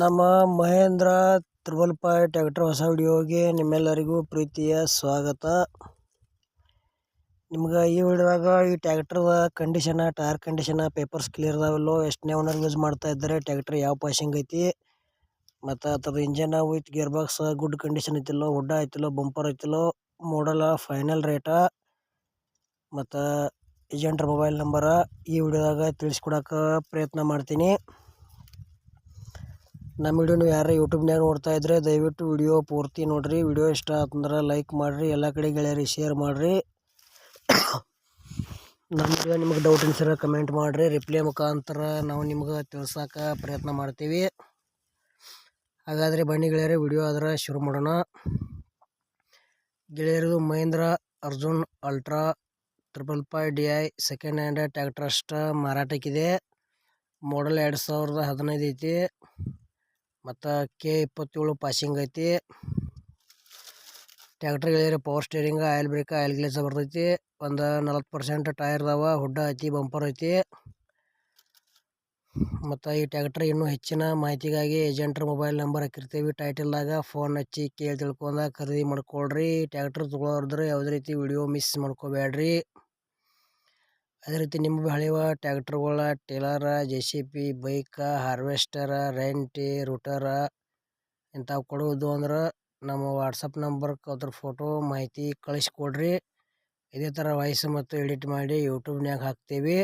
ನಮ್ಮ Mahendra triple five tractor ಹೊಸ ವಿಡಿಯೋಗೆ ನಿಮ್ಮೆಲ್ಲರಿಗೂ ಪ್ರೀತಿಯ ಸ್ವಾಗತ. ನಿಮ್ಗೆ ಈ ವಿಡಿಯೋದಾಗ ಈ ಟ್ಯಾಕ್ಟ್ರದ ಕಂಡೀಷನ ಟೈರ್ ಕಂಡೀಷನ ಪೇಪರ್ಸ್ ಕ್ಲಿಯರ್ ಅದಾವಲ್ಲೋ, ಎಷ್ಟನೇ ಓನರ್ ಯೂಸ್ ಮಾಡ್ತಾ ಇದ್ದಾರೆ ಟ್ಯಾಕ್ಟ್ರ್ ಯಾವ ಪಾಸಿಂಗ್ ಐತಿ, ಮತ್ತು ಅದ್ರದ್ದು engine with gear box good condition ಐತಿಲ್ಲೋ ಹುಡ್ಡ ಐತಿಲ್ಲೋ ಬಂಪರ್ ಐತಿಲ್ಲೋ ಮೋಡಲ ಫೈನಲ್ ರೇಟ ಮತ್ತು ಏಜೆಂಟ್ರ ಮೊಬೈಲ್ ನಂಬರ ಈ ವಿಡಿಯೋದಾಗ ತಿಳಿಸ್ಕೊಡಕ್ಕೆ ಪ್ರಯತ್ನ ಮಾಡ್ತೀನಿ. ನಮ್ಮ ವಿಡಿಯೋ ನೀವು ಯಾರು ಯೂಟ್ಯೂಬ್ನಾಗ ನೋಡ್ತಾ ಇದ್ರೆ ದಯವಿಟ್ಟು ವಿಡಿಯೋ ಪೂರ್ತಿ ನೋಡಿರಿ. ವಿಡಿಯೋ ಇಷ್ಟ ಆತಂದ್ರೆ ಲೈಕ್ ಮಾಡಿರಿ, ಎಲ್ಲ ಕಡೆ ಗೆಳೆಯರಿ ಶೇರ್ ಮಾಡಿರಿ. ನಮ್ಮ ವಿಡಿಯೋ ನಿಮಗೆ ಡೌಟ್ ಅನ್ಸಿರ ಕಮೆಂಟ್ ಮಾಡಿರಿ. ರಿಪ್ಲೈ ಮುಖಾಂತರ ನಾವು ನಿಮ್ಗೆ ತಿಳ್ಸೋಕೆ ಪ್ರಯತ್ನ ಮಾಡ್ತೀವಿ. ಹಾಗಾದರೆ ಬನ್ನಿ ಗೆಳೆಯರಿ, ವಿಡಿಯೋ ಆದ್ರೆ ಶುರು ಮಾಡೋಣ. ಗೆಳೆಯರದು Mahindra Arjun ultra triple five D I second hand ಟ್ಯಾಕ್ಟ್ರಷ್ಟ ಮಾರಾಟಕ್ಕಿದೆ. ಮಾಡಲ್ ಎರಡು ಸಾವಿರದ ಹದಿನೈದು ಐತಿ. ಮತ್ತು ಕೆ ಇಪ್ಪತ್ತೇಳು ಪಾಸಿಂಗ್ ಐತಿ. ಟ್ಯಾಕ್ಟರ್ ಗೆಳೆಯರೆ power steering oil brake oil ಗ್ಲೇಸ ಬರ್ತೈತಿ. ಒಂದು ನಲ್ವತ್ತು ಪರ್ಸೆಂಟ್ ಟೈರ್ ಅದಾವ ಹುಡ್ಡ ಐತಿ ಬಂಪರ್ ಐತಿ. ಮತ್ತು ಈ ಟ್ಯಾಕ್ಟ್ರ್ ಇನ್ನೂ ಹೆಚ್ಚಿನ ಮಾಹಿತಿಗಾಗಿ ಏಜೆಂಟ್ರ ಮೊಬೈಲ್ ನಂಬರ್ ಹಾಕಿರ್ತೀವಿ. ಟೈಟಲ್ದಾಗ ಫೋನ್ ಹಚ್ಚಿ ಕೇಳಿ ತಿಳ್ಕೊಂಡ ಖರೀದಿ ಮಾಡ್ಕೊಳ್ರಿ. ಟ್ಯಾಕ್ಟ್ರ್ ತೊಗೊಳೋರ್ದ್ರೆ ಯಾವುದೇ ರೀತಿ ವಿಡಿಯೋ ಮಿಸ್ ಮಾಡ್ಕೋಬೇಡ್ರಿ ಅದೇ ರೀತಿ ನಿಮ್ಮ ಹಳೆಯ ಟ್ಯಾಕ್ಟರ್ಗಳ, ಟೇಲರ, ಜೆ ಸಿ ಪಿ ಬೈಕ, ಹಾರ್ವೆಸ್ಟರ, ರೆಂಟಿ, ರೂಟರ ಇಂಥವು ಕೊಡುವುದು ಅಂದ್ರೆ ನಮ್ಮ ವಾಟ್ಸಪ್ ನಂಬರ್ಗೆ ಅದ್ರ ಫೋಟೋ ಮಾಹಿತಿ ಕಳಿಸ್ಕೊಡ್ರಿ. ಇದೇ ಥರ ವಾಯ್ಸ್ ಮತ್ತು ಎಡಿಟ್ ಮಾಡಿ ಯೂಟ್ಯೂಬ್ನ್ಯಾಗ ಹಾಕ್ತೀವಿ.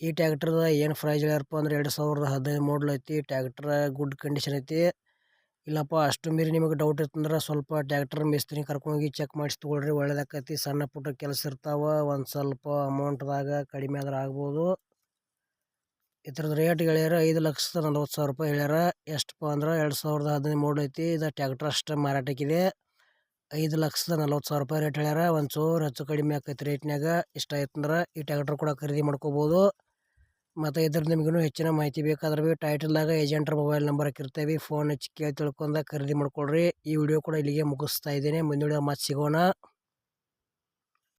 ಈ ಟ್ಯಾಕ್ಟ್ರದ ಏನು ಪ್ರೈಸ್ ಹೇಳ್ಯಾರಪ್ಪ ಅಂದ್ರೆ ಎರಡು ಸಾವಿರದ ಹದಿನೈದು ಮಾಡಲ್ ಐತಿ ಟ್ಯಾಕ್ಟ್ರ ಗುಡ್ ಕಂಡೀಷನ್ ಐತಿ. ಇಲ್ಲಪ್ಪ, ಅಷ್ಟು ಮೀರಿ ನಿಮಗೆ ಡೌಟ್ ಇತ್ತಂದ್ರೆ ಸ್ವಲ್ಪ ಟ್ಯಾಕ್ಟರ್ ಮಿಸ್ತ್ರಿ ಕರ್ಕೊಂಡೋಗಿ ಚೆಕ್ ಮಾಡಿಸಿ ತೊಗೊಳ್ರಿ, ಒಳ್ಳೇದಾಕೈತಿ. ಸಣ್ಣ ಪುಟ್ಟ ಕೆಲಸ ಇರ್ತಾವ, ಒಂದು ಸ್ವಲ್ಪ ಅಮೌಂಟ್ದಾಗ ಕಡಿಮೆ ಆದ್ರೆ ಆಗ್ಬೋದು. ಇದ್ರದ್ದು ರೇಟ್ ಹೇಳ್ಯಾರ ಐದು ಲಕ್ಷದ ನಲ್ವತ್ತು ಸಾವಿರ ರೂಪಾಯಿ ಹೇಳ್ಯಾರ ಎಷ್ಟಪ್ಪ ಅಂದ್ರೆ ಎರಡು ಸಾವಿರದ ಹದಿನೈದು ಐತಿ. ಇದು ಟ್ಯಾಕ್ಟರ್ ಅಷ್ಟು ಮಾರಾಟಕ್ಕಿದೆ. ಐದು ಲಕ್ಷದ ನಲ್ವತ್ತು ಸಾವಿರ ರೂಪಾಯಿ ರೇಟ್ ಹೇಳ್ಯಾರ ಒಂದು ಚೂರು ಹೆಚ್ಚು ಕಡಿಮೆ ಆಕೈತಿ ರೇಟ್ನಾಗ ಇಷ್ಟ ಆಯ್ತಂದ್ರೆ ಈ ಟ್ಯಾಕ್ಟರ್ ಕೂಡ ಖರೀದಿ ಮಾಡ್ಕೋಬೋದು. ಮತ್ತು ಇದ್ರ ನಿಮಗೂ ಹೆಚ್ಚಿನ ಮಾಹಿತಿ ಬೇಕಾದ್ರೆ ಭೀ ಟೈಟಲ್ದಾಗ ಏಜೆಂಟ್ರ ಮೊಬೈಲ್ ನಂಬರ್ ಹಾಕಿರ್ತೇವೆ. ಫೋನ್ ಹಚ್ಚಿ ಕೇಳಿ ತಿಳ್ಕೊಂಡ ಖರೀದಿ ಮಾಡ್ಕೊಳ್ರಿ. ಈ ವಿಡಿಯೋ ಕೂಡ ಇಲ್ಲಿಗೆ ಮುಗಿಸ್ತಾ ಇದ್ದೀನಿ. ಮುಂದಿನ ಮತ್ತೆ ಸಿಗೋಣ.